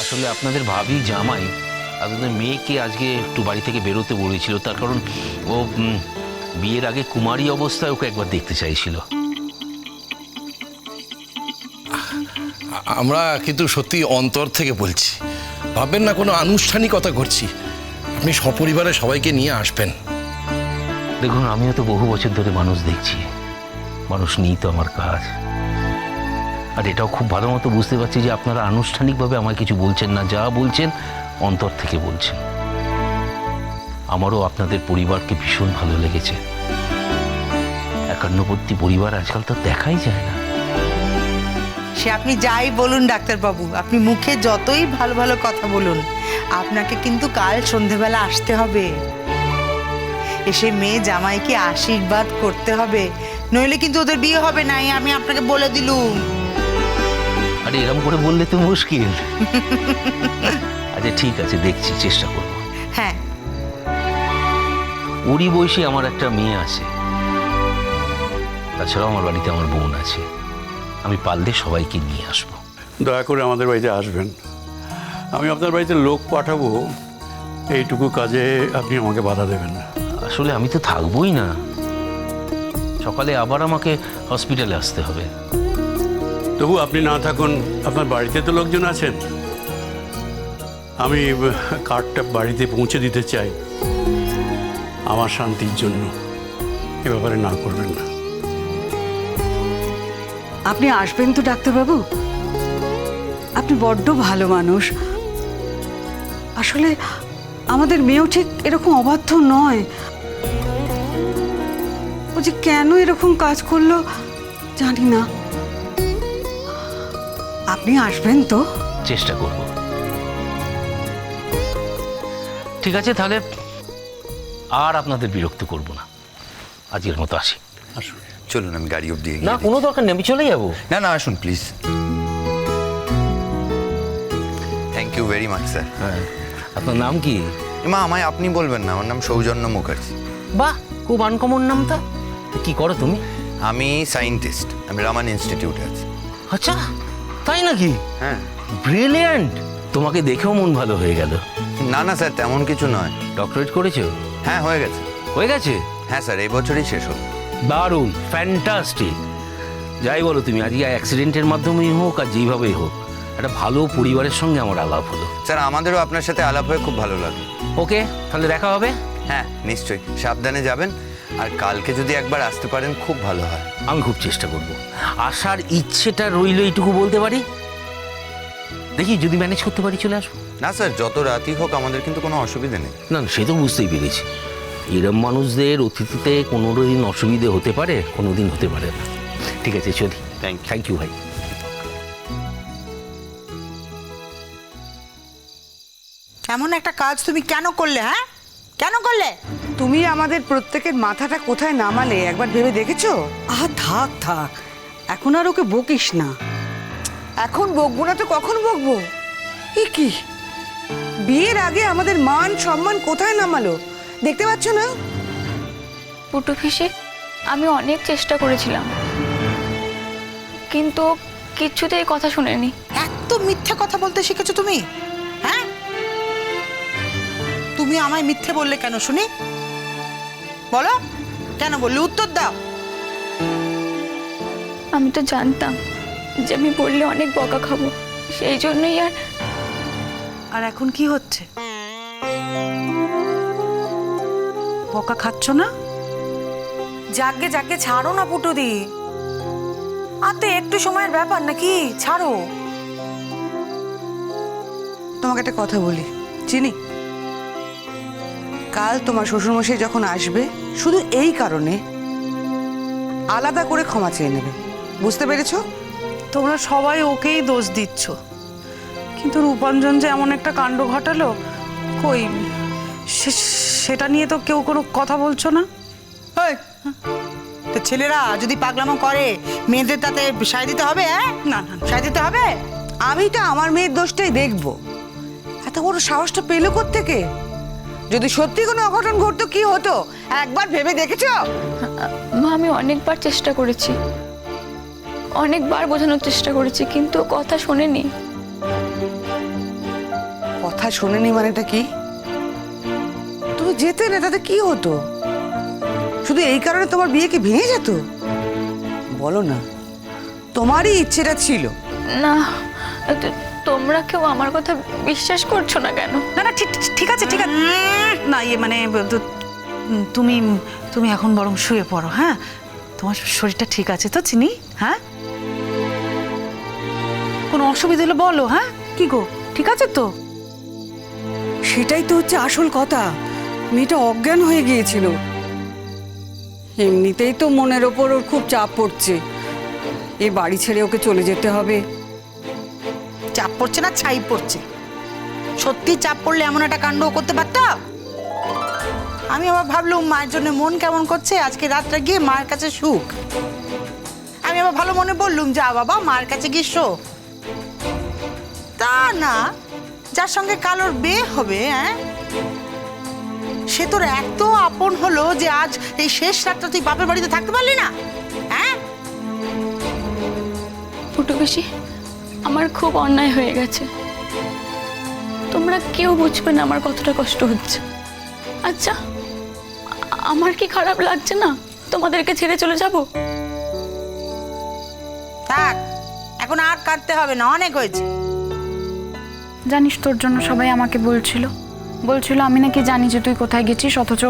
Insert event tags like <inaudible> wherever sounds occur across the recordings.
আসলে আপনাদের ভাবি জামাই আপনাদের মেয়েকে আজকে একটু বাড়ি থেকে বেরোতে বলেছিল তার কারণ ও বিয়ের আগে কুমারী অবস্থায় ওকে একবার দেখতে চাইছিল। আমরা কিন্তু সত্যি অন্তর থেকে বলছি ভাববেন না কোনো আনুষ্ঠানিকতা করছি আপনি সপরিবারে সবাইকে নিয়ে আসবেন। দেখুন আমিও তো বহু বছর ধরে মানুষ দেখছি। মানুষ নিই তো আমার কাজ। আর এটাও খুব ভালো মতো বুঝতে পারছি যে আপনারা আনুষ্ঠানিকভাবে আমায় কিছু বলছেন না, যা বলছেন অন্তর থেকে বলছেন। আমারও আপনাদের পরিবারকে ভীষণ ভালো লেগেছে। একান্নবর্তী পরিবার আজকাল তো দেখাই যায় না। সে আপনি যাই বলুন, ডাক্তারবাবু, আপনি মুখে যতই ভালো ভালো কথা বলুন, আপনাকে কিন্তু কাল সন্ধেবেলা আসতে হবে। এসে মেয়ে জামাইকে আশীর্বাদ করতে হবে। নইলে কিন্তু ওদের বিয়ে হবে নাই আমি আপনাকে বলে দিলুম। আরে এরকম করে বললে তো মুশকিল। <laughs> আচ্ছা ঠিক আছে দেখছি চেষ্টা করব। হ্যাঁ। ওরই বয়সী আমার একটা মেয়ে আছে। তাছাড়াও আমার বাড়িতে আমার বোন আছে। আমি পারলে সবাইকে নিয়ে আসব। দয়া করে আমাদের বাড়িতে আসবেন। আমি আপনার বাড়িতে লোক পাঠাবো। এইটুকু কাজে আপনি আমাকে বাধা দেবেন না। আসলে আমি তো থাকবোই না। সকালে আবার আমাকে হসপিটালে আসতে হবে। তবু আপনি না থাকুন আপনার বাড়িতে তো লোকজন আছেন। আমি কার্ডটা বাড়িতে পৌঁছে দিতে চাই। আমার শান্তির জন্য। এ ব্যাপারে না করবেন না। আপনি আসবেন তো ডাক্তারবাবু? আপনি বড্ড ভালো মানুষ। আসলে আমাদের মেয়েও ঠিক এরকম অবাধ্য নয়। ও যে কেন এরকম কাজ করল জানি না। আপনি আসবেন তো? চেষ্টা করব। ঠিক আছে তাহলে আর আপনাদের বিরক্ত করব না। আজকের মতো আসি। আসুন চলুন আমি গাড়ি অব্দি না কোনো দরকার নেই আমি চলে যাব। না না আসুন please thank you very much sir হ্যাঁ আপনার নাম কি? মা আমায় আপনি বলবেন না আমার নাম সৌজন্য মুখার্জি। বাহ খুব আনকমন নামটা কি করো তুমি? আমি সায়েন্টিস্ট আমি রামান ইনস্টিটিউটে আছি। আচ্ছা তাই নাকি? হ্যাঁ। ব্রিলিয়ান্ট! তোমাকে দেখেও মন ভালো হয়ে গেল। না না স্যার তেমন কিছু নয়। ডক্টরেট করেছ? হ্যাঁ হয়ে গেছে। হয়ে গেছে? হ্যাঁ স্যার এই বছরই শেষ হলো। দারুণ ফ্যান্টাস্টিক। যাই বলো তুমি আজকে অ্যাক্সিডেন্টের মাধ্যমেই হোক আর যেইভাবেই হোক একটা ভালো পরিবারের সঙ্গে আমার আলাপ হলো। স্যার আমাদেরও আপনার সাথে আলাপ হয়ে খুব ভালো লাগে ওকে তাহলে দেখা হবে। হ্যাঁ নিশ্চয়ই। সাবধানে যাবেন। আর কালকে যদি একবার আসতে পারেন খুব ভালো হয়। আমি খুব চেষ্টা করব। আসার ইচ্ছেটা রইল এইটুকু বলতে পারি? দেখি যদি ম্যানেজ করতে পারি চলে আসব। না স্যার যত রাতই হোক আমাদের কিন্তু কোনো অসুবিধে নেই। না না, সে তো বুঝতেই পেরেছি। এরম মানুষদের অতিথিতে কোনো দিন অসুবিধে হতে পারে কোনো দিন হতে পারে না। ঠিক আছে চলি। Thank you. থ্যাংক ইউ ভাই। এমন একটা কাজ তুমি কেন করলে হ্যাঁ? কেন করলে? তুমি আমাদের প্রত্যেকের মাথাটা কোথায় নামালে? একবার ভেবে দেখেছ? আহা থাক থাক। এখন আর ওকে বকিস না। এখন বকবো না তো কখন বকবো? এ কি? বিয়ের আগে আমাদের মান সম্মান কোথায় নামালো? দেখতে পাচ্ছ না? পুটু ফিসে আমি অনেক চেষ্টা করেছিলাম। কিন্তু কিচ্ছুতেই কথা শুনেনি। এত মিথ্যে কথা বলতে শিখেছো তুমি? হ্যাঁ? তুমি আমায় মিথ্যে বললে কেন শুনি? বলো? কেন বললে? উত্তর দাও। আমি তো জানতাম যে আমি বললে অনেক বকা খাব। সেই জন্যই আর আর এখন কি হচ্ছে? বকা খাচ্ছ না? যাকে যাকে ছাড়ো না পুটুদি আর তো একটু সময়ের ব্যাপার নাকি? ছাড়ো। তোমাকে একটা কথা বলি। চিনি? কাল তোমার শ্বশুরমশাই যখন আসবে শুধু এই কারণে আলাদা করে ক্ষমা চেয়ে নেবে। বুঝতে পেরেছ? তোমরা সবাই ওকেই দোষ দিচ্ছ। কিন্তু রূপাঞ্জন যে এমন একটা কাণ্ড ঘটালো কই? সে- সেটা নিয়ে তো কেউ কোনো কথা বলছো না? ওই, তো ছেলেরা যদি পাগলামো করে মেয়েদের তাতে সায় দিতে হবে হ্যাঁ? না না না। সায় দিতে হবে? আমি তো আমার মেয়ের দোষটাই দেখব। এত বড় সাহসটা পেল থেকে যদি সত্যি কোনো অঘটন ঘটতো কি হতো? একবার ভেবে দেখেছ? মা আমি অনেকবার চেষ্টা করেছি। অনেকবার বোঝানোর চেষ্টা করেছি কিন্তু কথা শোনেনি। কথা শোনেনি মানেটা কি? তুমি যেতে না তাতে কি হতো? শুধু এই কারণে তোমার বিয়ে কি ভেঙে যেত? বলো না তোমারই ইচ্ছেটা ছিল। না তোমরা কেউ আমার কথা বিশ্বাস করছ না কেন? না না ঠিক ঠিক আছে ঠিক আছে। না ইয়ে মানে তো- তুমি তুমি এখন বরং শুয়ে পড়ো হ্যাঁ? তোমার শরীরটা ঠিক আছে তো চিনি? হ্যাঁ? কোনো অসুবিধা হলে বলো হ্যাঁ? কি গো ঠিক আছে তো? সেটাই তো হচ্ছে আসল কথা। মেয়েটা অজ্ঞান হয়ে গিয়েছিল। এমনিতেই তো মনের ওপর ওর খুব চাপ পড়ছে। এ বাড়ি ছেড়ে ওকে চলে যেতে হবে। চাপ পড়ছে না, ছাই পড়ছে। সত্যি চাপ পড়লে এমন একটা কাণ্ড করতে পারত? আমি আবার ভাবলুম, মায়ের জন্য মন কেমন করছে? আজকে রাতটা গিয়ে মায়ের কাছে সুখ। আমি আবার ভালো মনে বললুম, যা বাবা, মায়ের কাছে গিয়ে শো। তা না, যার সঙ্গে কালোর বিয়ে হবে হ্যাঁ সে তোর এত আপন হলো যে আজ এই শেষ রাতটা তুই বাপের বাড়িতে থাকতে পারলি না হ্যাঁ বেশি আমার খুব অন্যায় হয়ে গেছে। তোমরা কেউ বুঝবে না আমার কতটা কষ্ট হচ্ছে। আচ্ছা আমার কি খারাপ লাগছে না? তোমাদেরকে ছেড়ে চলে যাব? থাক এখন আর কাটতে হবে না অনেক হয়েছে। জানিস তোর জন্য সবাই আমাকে বলছিল। বলছিল আমি নাকি জানি যে তুই কোথায় গেছিস অথচ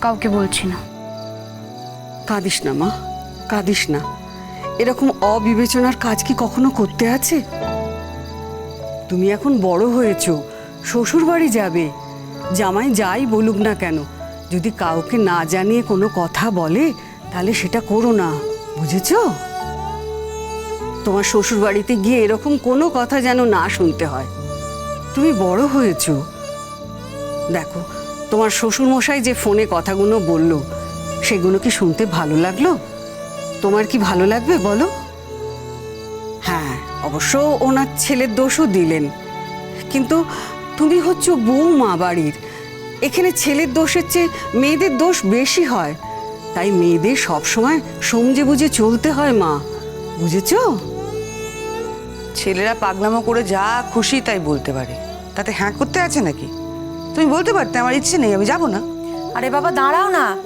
কাউকে বলছি না। কাঁদিস না মা কাঁদিস না। এরকম অবিবেচনার কাজ কি কখনো করতে আছে? তুমি এখন বড় হয়েছো শ্বশুর বাড়ি যাবে। জামাই যাই বলুক না কেন, যদি কাউকে না জানিয়ে কোনো কথা বলে, তাহলে সেটা করো না, বুঝেছ? তোমার শ্বশুর বাড়িতে গিয়ে এরকম কোনো কথা যেন না শুনতে হয়। তুমি বড় হয়েছো। দেখো, তোমার শ্বশুর মশাই যে ফোনে কথাগুলো বলল, সেগুলো কি শুনতে ভালো লাগল? তোমার কি ভালো লাগবে বলো? অবশ্য ওনার ছেলের দোষও দিলেন। কিন্তু তুমি হচ্ছ বৌমা বাড়ির। এখানে ছেলের দোষের চেয়ে মেয়েদের দোষ বেশি হয়। তাই মেয়েদের সবসময় সমঝে বুঝে চলতে হয় মা। বুঝেছ? ছেলেরা পাগলামো করে যা খুশি তাই বলতে পারে। তাতে হ্যাঁ করতে আছে নাকি? তুমি বলতে পারতে আমার ইচ্ছে নেই আমি যাব না। আরে বাবা দাঁড়াও না।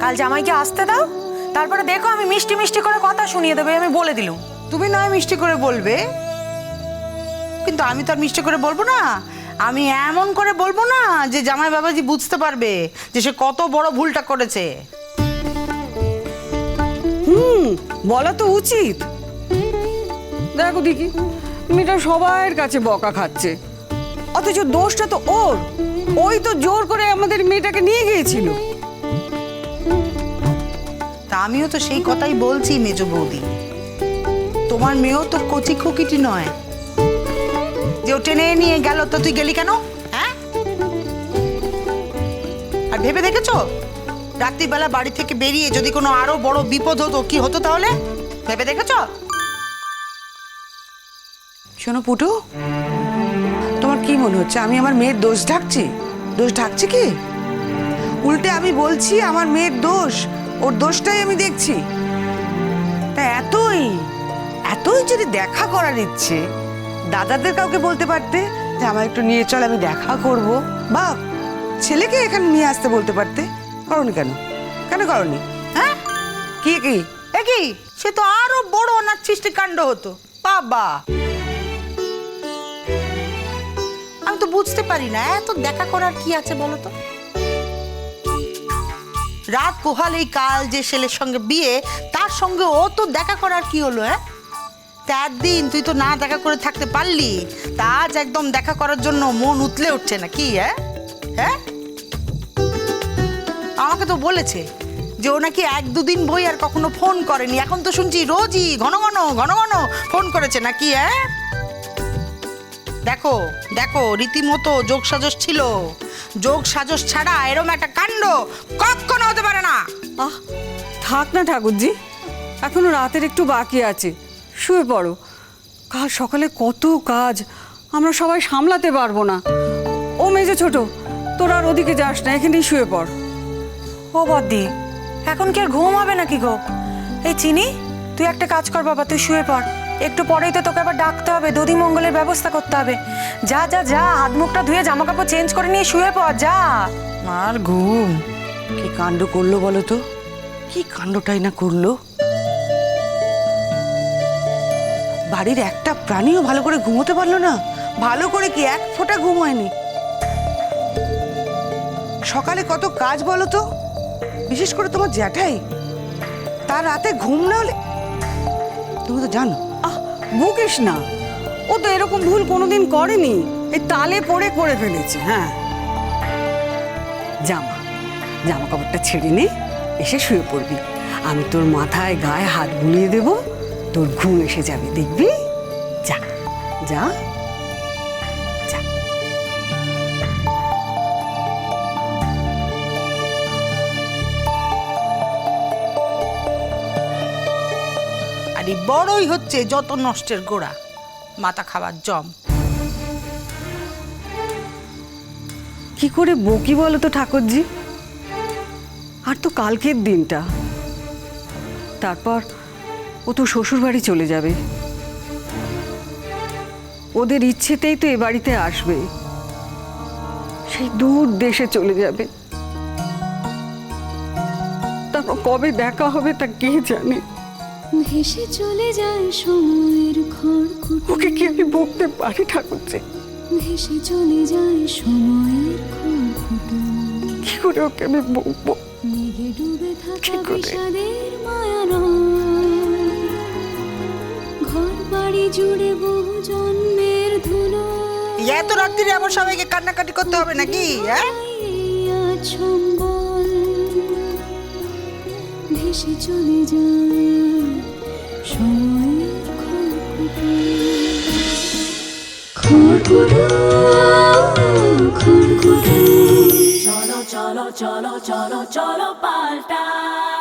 কাল জামাইকে আসতে দাও। তারপরে দেখো আমি মিষ্টি মিষ্টি করে কথা শুনিয়ে দেবে আমি বলে দিলুম। তুমি নয় মিষ্টি করে বলবে। কিন্তু আমি তো আর মিষ্টি করে বলব না। আমি এমন করে বলব না যে জামাই বাবাজি বুঝতে পারবে যে সে কত বড় ভুলটা করেছে। হুম বলা তো উচিত। দেখো দেখি মেয়েটা সবার কাছে বকা খাচ্ছে। অথচ দোষটা তো ওর। ওই তো জোর করে আমাদের মেয়েটাকে নিয়ে গিয়েছিল। তা আমিও তো সেই কথাই বলছি মেজ বৌদি। তোমার মেয়েও তো কচি খুকিটি নয়। যে ও টেনে নিয়ে গেল, তো তুই গেলি কেন? হ্যাঁ? আর ভেবে দেখেছ? রাত্রিবেলা বাড়ি থেকে বেরিয়ে যদি কোনো আরও বড় বিপদ হতো, কি হতো তাহলে? ভেবে দেখেছ? শোনো পুটু, তোমার কি মনে হচ্ছে? আমি আমার মেয়ের দোষ ঢাকছি? দোষ ঢাকছি কি? উল্টে আমি বলছি, আমার মেয়ের দোষ, ওর দোষটাই আমি দেখছি। তা এতই। এতই যদি দেখা করার ইচ্ছে, দাদাদের কাউকে বলতে পারতে যে আমার একটু নিয়ে চল, আমি দেখা করব। বা ছেলেকে এখানে নিয়ে আসতে বলতে পারতে? করনি কেন? কেন করনি? হ্যাঁ? কি কি? একই সে তো আরও বড় অনার সৃষ্টিকাণ্ড হতো। বাবা! আমি তো বুঝতে পারি না, এত দেখা করার কি আছে বলো তো? রাত পোহাল এই কাল যে ছেলের সঙ্গে বিয়ে, তার সঙ্গে ও তো দেখা করার কি হলো হ্যাঁ? তার দিন তুই তো না দেখা করে থাকতে পারলি। তা আজ একদম দেখা করার জন্য মন উতলে উঠছে না, কি হ্যাঁ? হ্যাঁ? আমাকে তো বলেছে যে ও নাকি এক দুদিন বই আর কখনো ফোন করেনি। এখন তো শুনছি রোজই ঘন ঘন ঘন ঘন ফোন করেছে নাকি হ্যাঁ? দেখো দেখো, রীতিমতো যোগ সাজস ছিল। যোগ সাজস ছাড়া এরম একটা কাণ্ড কখনো হতে পারে না। আহ, থাক না ঠাকুরজি, এখনও রাতের একটু বাকি আছে। শুয়ে পড়ো কাল সকালে কত কাজ আমরা সবাই সামলাতে পারব না। ও মেজে ছোট তোরা আর ওদিকে যাস না এখানেই শুয়ে পড়। ও বদ্দি এখন কি আর ঘুম হবে নাকি গো? এই চিনি তুই একটা কাজ কর বাবা তুই শুয়ে পড়। একটু পরেই তো তোকে আবার ডাকতে হবে দধি মঙ্গলের ব্যবস্থা করতে হবে। যা যা যা হাত মুখটা ধুয়ে জামা কাপড় চেঞ্জ করে নিয়ে শুয়ে পড় যা। আর ঘুম। কি কাণ্ড করল বলো তো? কি কাণ্ডটাই না করল? বাড়ির একটা প্রাণীও ভালো করে ঘুমোতে পারল না। ভালো করে কি এক ফোঁটা ঘুম হয়নি সকালে কত কাজ বলো তো? বিশেষ করে তোমার জ্যাঠাই। তার রাতে ঘুম না হলে তুমি তো জানো। আহ বকিস না। ও তো এরকম ভুল কোনোদিন করেনি। এই তালে পড়ে করে ফেলেছে হ্যাঁ। জামা জামা কাপড়টা ছেড়ে নে, এসে শুয়ে পড়বি। আমি তোর মাথায় গায়ে হাত বুলিয়ে দেব। তোর ঘুম এসে যাবে দেখবি? যা যা। যা। আর বড়ই হচ্ছে যত নষ্টের গোড়া। মাথা খাবার জম। কি করে বকি বলো তো ঠাকুরজি? আর তো কালকের দিনটা। তারপর ও তো শ্বশুর বাড়ি চলে যাবে। ওদের ইচ্ছেতেই তো এ বাড়িতে আসবে। সেই দূর দেশে চলে যাবে। তারপর কবে দেখা হবে তা কে জানে? ভেসে চলে যায় সময়ের খড়কুটো ওকে কি আমি বকতে পারি ঠাকুরজি? ভেসে চলে যায় সময়ের খড়কুটো কি করে ওকে আমি বকবো মেঘে ডুবে থাকা? বিষাদের মায়ার জুড়ে বহু জন্মের ধুলো। এত রাত্রিরে আবার সবাইকে কান্নাকাটি করতে হবে নাকি হ্যাঁ? ভেসে চলে যায় সময়ের খড়কুটো খড়কুটো চলো চলো চলো চলো চলো পাল্টাই